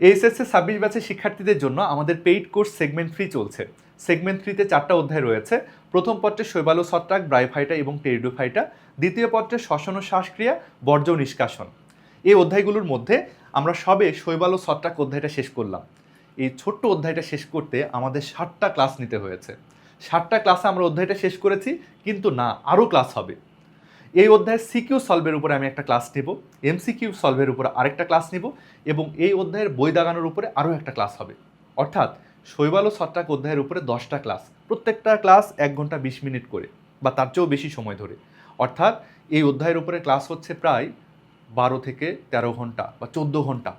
HSC ছাব্বিশ ব্যাচের শিক্ষার্থীদের জন্য আমাদের পেইড কোর্স সেগমেন্ট থ্রি চলছে। সেগমেন্ট থ্রিতে চারটা অধ্যায় রয়েছে। প্রথম পত্রে শৈবালু ছত্রাক, ব্রাইফাইটা এবং টেরিডোফাইটা দ্বিতীয় পত্রে শ্বসন ও শ্বাসক্রিয়া, বর্জ্য নিষ্কাশন। এই অধ্যায়গুলোর মধ্যে আমরা সবে শৈবালু ছত্রাক অধ্যায়টা শেষ করলাম। এই ছোট্ট অধ্যায়টা শেষ করতে আমাদের ষাটটা ক্লাস নিতে হয়েছে। ষাটটা ক্লাসে আমরা অধ্যায়টা শেষ করেছি, কিন্তু না, আরও ক্লাস হবে। এই অধ্যায়ের সিকিউ সলভের উপরে আমি একটা ক্লাস নেব, এমসিকিউ সলভের উপরে আরেকটা ক্লাস নেব এবং এই অধ্যায়ের বই দাগানোর উপরে আরও একটা ক্লাস হবে। অর্থাৎ শৈবাল ও ছত্রাক অধ্যায়ের উপরে দশটা ক্লাস, প্রত্যেকটা ক্লাস এক ঘণ্টা বিশ মিনিট করে বা তার চেয়েও বেশি সময় ধরে। অর্থাৎ এই অধ্যায়ের উপরে ক্লাস হচ্ছে প্রায় বারো থেকে তেরো ঘণ্টা বা চোদ্দ ঘণ্টা।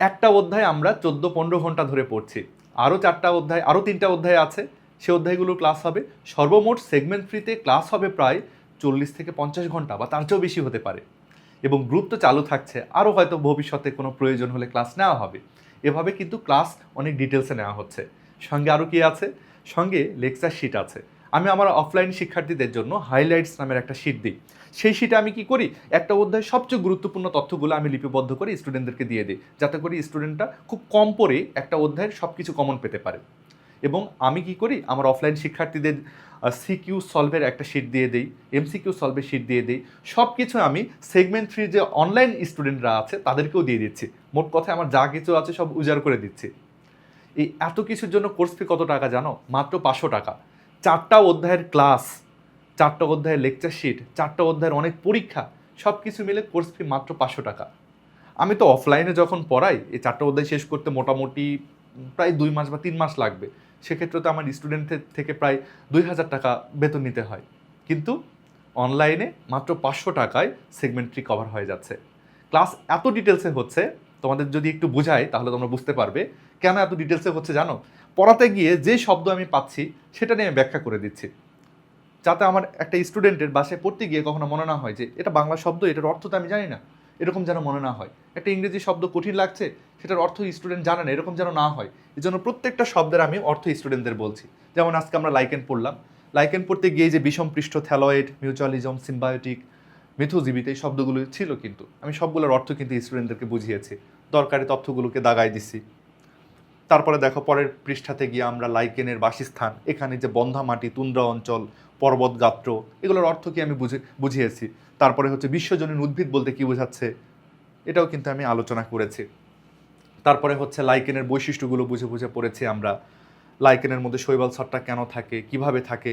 একটা অধ্যায় আমরা চোদ্দ পনেরো ঘণ্টা ধরে পড়ছি। আরও চারটা অধ্যায়, আরও তিনটা অধ্যায় আছে। সে অধ্যায়গুলো ক্লাস হবে। সর্বমোট সেগমেন্ট ফ্রিতে ক্লাস হবে প্রায় চল্লিশ থেকে পঞ্চাশ ঘণ্টা বা তার চেয়েও বেশি হতে পারে। এবং গ্রুপ তো চালু থাকছে, আরও হয়তো ভবিষ্যতে কোনো প্রয়োজন হলে ক্লাস নেওয়া হবে। এভাবে কিন্তু ক্লাস অনেক ডিটেলসে নেওয়া হচ্ছে। সঙ্গে আরও কি আছে? সঙ্গে লেকচার শিট আছে। আমি আমার অফলাইন শিক্ষার্থীদের জন্য হাইলাইটস নামের একটা শিট দিই। সেই শিটে আমি কি করি? একটা অধ্যায় সবচেয়ে গুরুত্বপূর্ণ তথ্যগুলো আমি লিপিবদ্ধ করে স্টুডেন্টদেরকে দিয়ে দিই। যাতে করে স্টুডেন্টরা খুব কম পড়ে একটা অধ্যায়ের সব কিছু কমন পেতে পারে। এবং আমি কি করি? আমার অফলাইন শিক্ষার্থীদের সিকিউ সলভের একটা শিট দিয়ে দিই এমসিকিউ সলভের শিট দিয়ে দিই। সব কিছু আমি সেগমেন্ট থ্রি যে অনলাইন স্টুডেন্টরা আছে, তাদেরকেও দিয়ে দিচ্ছি। মোট কথায় আমার যা কিছু আছে সব উজাড় করে দিচ্ছি। এই এত কিছুর জন্য কোর্স ফি কত টাকা জানো? মাত্র পাঁচশো টাকা। চারটা অধ্যায়ের ক্লাস চারটা অধ্যায়ের লেকচার শিট চারটা অধ্যায়ের অনেক পরীক্ষা সব কিছু মিলে কোর্স ফি মাত্র পাঁচশো টাকা। আমি তো অফলাইনে যখন পড়াই, এই চারটা অধ্যায় শেষ করতে মোটামুটি প্রায় দুই মাস বা তিন মাস লাগবে। সেক্ষেত্রে তো আমার স্টুডেন্টের থেকে প্রায় দুই হাজার টাকা বেতন নিতে হয়। কিন্তু অনলাইনে মাত্র পাঁচশো টাকায় সেগমেন্ট্রি কভার হয়ে যাচ্ছে। ক্লাস এত ডিটেলসে হচ্ছে, তোমাদের যদি একটু বোঝাই তাহলে তোমরা বুঝতে পারবে কেন এত ডিটেলসে হচ্ছে জানো? পড়াতে গিয়ে যে শব্দ আমি পাচ্ছি সেটা নিয়ে আমি ব্যাখ্যা করে দিচ্ছি। যাতে আমার একটা স্টুডেন্টের বাসায় পড়তে গিয়ে কখনো মনে না হয় যে এটা বাংলা শব্দ, এটার অর্থ তো আমি জানি না। এরকম যেন মনে না হয়। একটা ইংরেজি শব্দ কঠিন লাগছে, সেটার অর্থ স্টুডেন্ট জানে না, এরকম যেন না হয়। এই জন্য প্রত্যেকটা শব্দের আমি অর্থ স্টুডেন্টদের বলছি। যেমন আজকে আমরা লাইকেন পড়লাম। লাইকেন পড়তে গিয়ে যে বিষম পৃষ্ঠ থ্যালয়েড মিউচুয়ালিজম সিম্বায়োটিক মিথোজীবিত এই শব্দগুলো ছিল কিন্তু। আমি সবগুলোর অর্থ কিন্তু স্টুডেন্টদেরকে বুঝিয়েছি। দরকারি তথ্যগুলোকে দাগাই দিছি। তারপরে দেখো পরের পৃষ্ঠাতে গিয়ে আমরা লাইকেনের বাসস্থান, এখানে যে বন্ধা মাটি তুন্দ্রা অঞ্চল পর্বত গাত্র এগুলোর অর্থ কি আমি বুঝে, বুঝিয়েছি। তারপরে হচ্ছে বিশ্বজনীন উদ্ভিদ বলতে কি বোঝাচ্ছে, এটাও কিন্তু আমি আলোচনা করেছি। তারপরে হচ্ছে লাইকেনের বৈশিষ্ট্যগুলো বুঝে বুঝে পড়েছি আমরা। লাইকেনের মধ্যে শৈবাল ছটটা কেন থাকে, কীভাবে থাকে,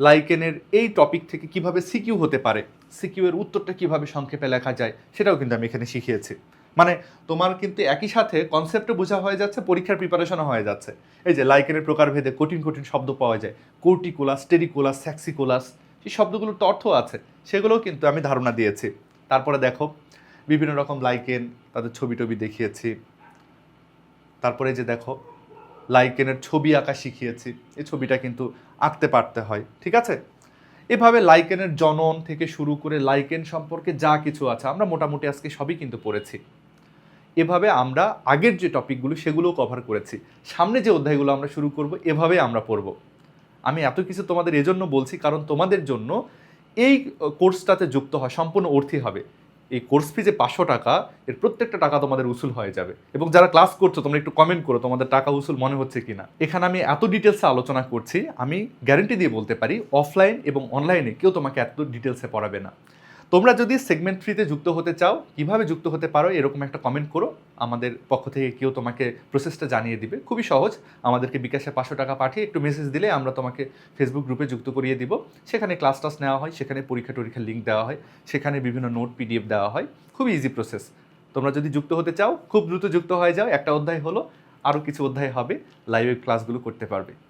লাইকেনের এই টপিক থেকে কীভাবে সিকিউ হতে পারে, সিকিউ এর উত্তরটা কীভাবে সংক্ষেপে লেখা যায়, সেটাও কিন্তু আমি এখানে শিখিয়েছি। মানে তোমার কিন্তু একই সাথে কনসেপ্টে বোঝা হয়ে যাচ্ছে, পরীক্ষার প্রিপারেশনও হয়ে যাচ্ছে। এই যে লাইকেনের প্রকারভেদে কঠিন কঠিন শব্দ পাওয়া যায় কোর্টিকুলাস টেরিকুলাস স্যাক্সিকুলাস সেই শব্দগুলোর তো অর্থ আছে, সেগুলোও কিন্তু আমি ধারণা দিয়েছি। তারপরে দেখো, বিভিন্ন রকম লাইকেন তাদের ছবি টবি দেখিয়েছি। তারপরে যে দেখো লাইকেনের ছবি আঁকা শিখিয়েছি, এই ছবিটা কিন্তু আঁকতে পারতে হয়, ঠিক আছে? এভাবে লাইকেনের জনন থেকে শুরু করে লাইকেন সম্পর্কে যা কিছু আছে, আমরা মোটামুটি আজকে সবই কিন্তু পড়েছি। এভাবে আমরা আগের যে টপিকগুলো সেগুলোও কভার করেছি। সামনে যে অধ্যায়গুলো আমরা শুরু করব, এভাবে আমরা পড়ব। আমি এত কিছু তোমাদের এজন্য বলছি কারণ তোমাদের জন্য এই কোর্সটাতে যুক্ত হয় সম্পূর্ণ অর্থী হবে। এই কোর্স ফি যে পাঁচশো টাকা, এর প্রত্যেকটা টাকা তোমাদের উসুল হয়ে যাবে। এবং যারা ক্লাস করছ, তোমরা একটু কমেন্ট করো তোমাদের টাকা উসুল মনে হচ্ছে কিনা। এখানে আমি এত ডিটেলসে আলোচনা করছি, আমি গ্যারেন্টি দিয়ে বলতে পারি অফলাইন এবং অনলাইনে কেউ তোমাকে এত ডিটেলসে পড়াবে না। তোমরা যদি সেগমেন্ট থ্রিতে যুক্ত হতে চাও, কীভাবে যুক্ত হতে পারো, এরকম একটা কমেন্ট করো। আমাদের পক্ষ থেকে কেউ তোমাকে প্রসেসটা জানিয়ে দিবে। খুবই সহজ। আমাদেরকে বিকাশে পাঁচশো টাকা পাঠিয়ে একটু মেসেজ দিলে আমরা তোমাকে ফেসবুক গ্রুপে যুক্ত করিয়ে দিব। সেখানে ক্লাস টাস নেওয়া হয়, সেখানে পরীক্ষা টরীক্ষার লিঙ্ক দেওয়া হয়, সেখানে বিভিন্ন নোট পিডিএফ দেওয়া হয়। খুবই ইজি প্রসেস তোমরা যদি যুক্ত হতে চাও, খুব দ্রুত যুক্ত হয়ে যাও। একটা অধ্যায় হলো আরও কিছু অধ্যায় হবে লাইভ ক্লাসগুলো করতে পারবে।